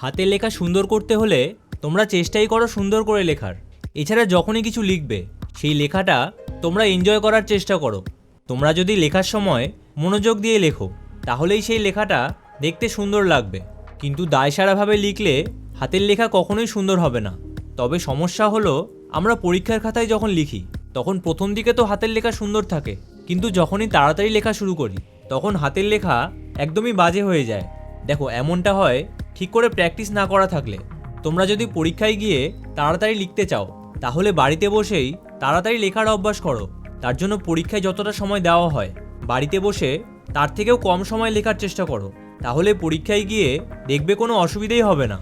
হাতের লেখা সুন্দর করতে হলে তোমরা চেষ্টাই করো সুন্দর করে লেখার। এছাড়া যখনই কিছু লিখবে, সেই লেখাটা তোমরা এনজয় করার চেষ্টা করো। তোমরা যদি লেখার সময় মনোযোগ দিয়ে লেখো, তাহলেই সেই লেখাটা দেখতে সুন্দর লাগবে। কিন্তু দায়সারাভাবে লিখলে হাতের লেখা কখনোই সুন্দর হবে না। তবে সমস্যা হলো, আমরা পরীক্ষার খাতায় যখন লিখি, তখন প্রথম দিকে তো হাতের লেখা সুন্দর থাকে। কিন্তু যখনই তাড়াতাড়ি লেখা শুরু করি, তখন হাতের লেখা একদমই বাজে হয়ে যায়। দেখো, এমনটা হয় ঠিক করে প্র্যাকটিস না করা থাকলে, তোমরা যদি পরীক্ষায় গিয়ে তাড়াতাড়ি লিখতে চাও, তাহলে বাড়িতে বসেই তাড়াতাড়ি লেখার অভ্যাস করো। তার জন্য পরীক্ষায় যতটা সময় দেওয়া হয়, বাড়িতে বসে তার থেকেও কম সময় লেখার চেষ্টা করো। তাহলে পরীক্ষায় গিয়ে দেখবে কোনো অসুবিধেই হবে না।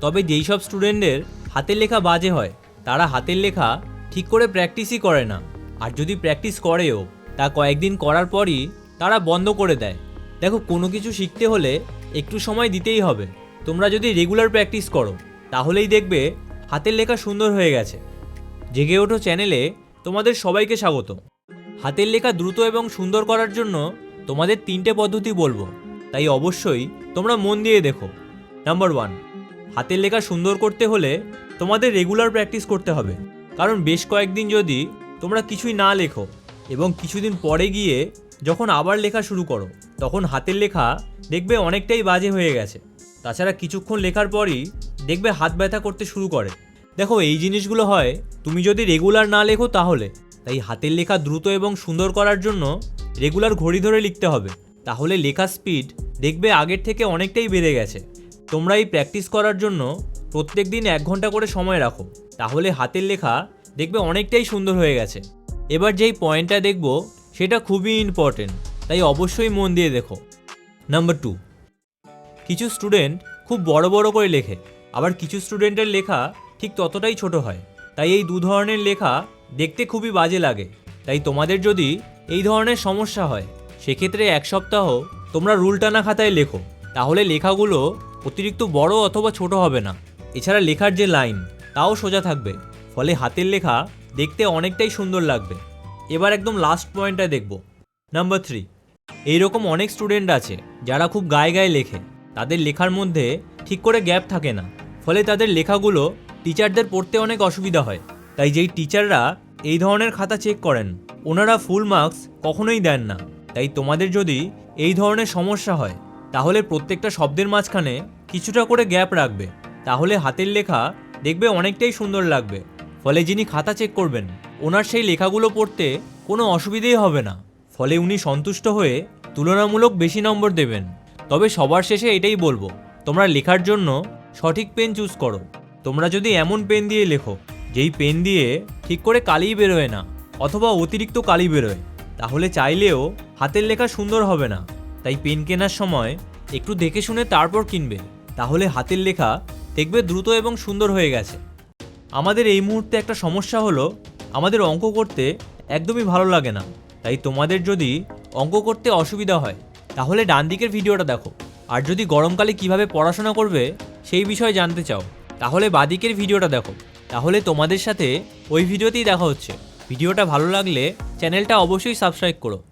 তবে যেই সব স্টুডেন্টদের হাতের লেখা বাজে হয়, তারা হাতের লেখা ঠিক করে প্র্যাকটিসই করে না। আর যদি প্র্যাকটিস করেও, তা কয়েকদিন করার পরই তারা বন্ধ করে দেয়। দেখো, কোনো কিছু শিখতে হলে একটু সময় দিতেই হবে। তোমরা যদি রেগুলার প্র্যাকটিস করো, তাহলেই দেখবে হাতের লেখা সুন্দর হয়ে গেছে। জেগে ওঠো চ্যানেলে, তোমাদের সবাইকে স্বাগত। হাতের লেখা দ্রুত এবং সুন্দর করার জন্য তোমাদের তিনটে পদ্ধতি বলব। তাই অবশ্যই তোমরা মন দিয়ে দেখো। নাম্বার ওয়ান হাতের লেখা সুন্দর করতে হলে তোমাদের রেগুলার প্র্যাকটিস করতে হবে। কারণ বেশ কয়েকদিন যদি তোমরা কিছুই না লেখো এবং কিছুদিন পরে গিয়ে যখন আবার লেখা শুরু করো, তখন হাতের লেখা দেখবে অনেকটাই বাজে হয়ে গেছে। তাছাড়া কিছুক্ষণ লেখার পরই দেখবে হাত ব্যথা করতে শুরু করে। দেখো, এই জিনিসগুলো হয়, তুমি যদি রেগুলার না লেখো তাহলে। তাই হাতের লেখা দ্রুত এবং সুন্দর করার জন্য রেগুলার ঘড়ি ধরে লিখতে হবে। তাহলে লেখার স্পিড দেখবে আগের থেকে অনেকটাই বেড়ে গেছে। তোমরা এই প্র্যাকটিস করার জন্য প্রত্যেক দিন এক ঘণ্টা করে সময় রাখো। তাহলে হাতের লেখা দেখবে অনেকটাই সুন্দর হয়ে গেছে। এবার যেই পয়েন্টটা দেখব, সেটা খুবই ইম্পর্টেন্ট তাই অবশ্যই মন দিয়ে দেখো। নাম্বার টু কিছু স্টুডেন্ট খুব বড় বড় করে লেখে। আবার কিছু স্টুডেন্টের লেখা ঠিক ততটাই ছোট হয়। তাই এই দু ধরনের লেখা দেখতে খুবই বাজে লাগে। তাই তোমাদের যদি এই ধরনের সমস্যা হয়, সেক্ষেত্রে এক সপ্তাহ তোমরা রুল টানা খাতায় লেখো। তাহলে লেখাগুলো অতিরিক্ত বড় অথবা ছোট হবে না। এছাড়া লেখার যে লাইন, তাও সোজা থাকবে। ফলে হাতের লেখা দেখতে অনেকটাই সুন্দর লাগবে। এবার একদম লাস্ট পয়েন্টটা দেখব। নাম্বার থ্রি এইরকম অনেক স্টুডেন্ট আছে, যারা খুব গায়ে গায়ে লেখে। তাদের লেখার মধ্যে ঠিক করে গ্যাপ থাকে না। ফলে তাদের লেখাগুলো টিচারদের পড়তে অনেক অসুবিধা হয়। তাই যেই টিচাররা এই ধরনের খাতা চেক করেন, ওনারা ফুল মার্কস কখনোই দেন না। তাই তোমাদের যদি এই ধরনের সমস্যা হয়, তাহলে প্রত্যেকটা শব্দের মাঝখানে কিছুটা করে গ্যাপ রাখবে। তাহলে হাতের লেখা দেখবে অনেকটাই সুন্দর লাগবে। ফলে যিনি খাতা চেক করবেন, ওনার সেই লেখাগুলো পড়তে কোনো অসুবিধেই হবে না। ফলে উনি সন্তুষ্ট হয়ে তুলনামূলক বেশি নম্বর দেবেন। তবে সবার শেষে এটাই বলব, তোমরা লেখার জন্য সঠিক পেন চুজ করো। তোমরা যদি এমন পেন দিয়ে লেখো, যেই পেন দিয়ে ঠিক করে কালি বেরোয় না, অথবা অতিরিক্ত কালি বেরোয়, তাহলে চাইলেও হাতের লেখা সুন্দর হবে না। তাই পেন কেনার সময় একটু দেখে শুনে তারপর কিনবে, তাহলে হাতের লেখা দেখবে দ্রুত এবং সুন্দর হয়ে গেছে। আমাদের এই মুহূর্তে একটা সমস্যা হলো, আমাদের অঙ্ক করতে একদমই ভালো লাগে না। তাই তোমাদের যদি অঙ্ক করতে অসুবিধা হয় তাহলে ডান দিকের ভিডিওটা দেখো। আর যদি গরমকালে কীভাবে পড়াশোনা করবে, সেই বিষয়ে জানতে চাও, তাহলে বাদিকের ভিডিওটা দেখো। তাহলে তোমাদের সাথে ওই ভিডিওতেই দেখা হচ্ছে। ভিডিওটা ভালো লাগলে চ্যানেলটা অবশ্যই সাবস্ক্রাইব করো।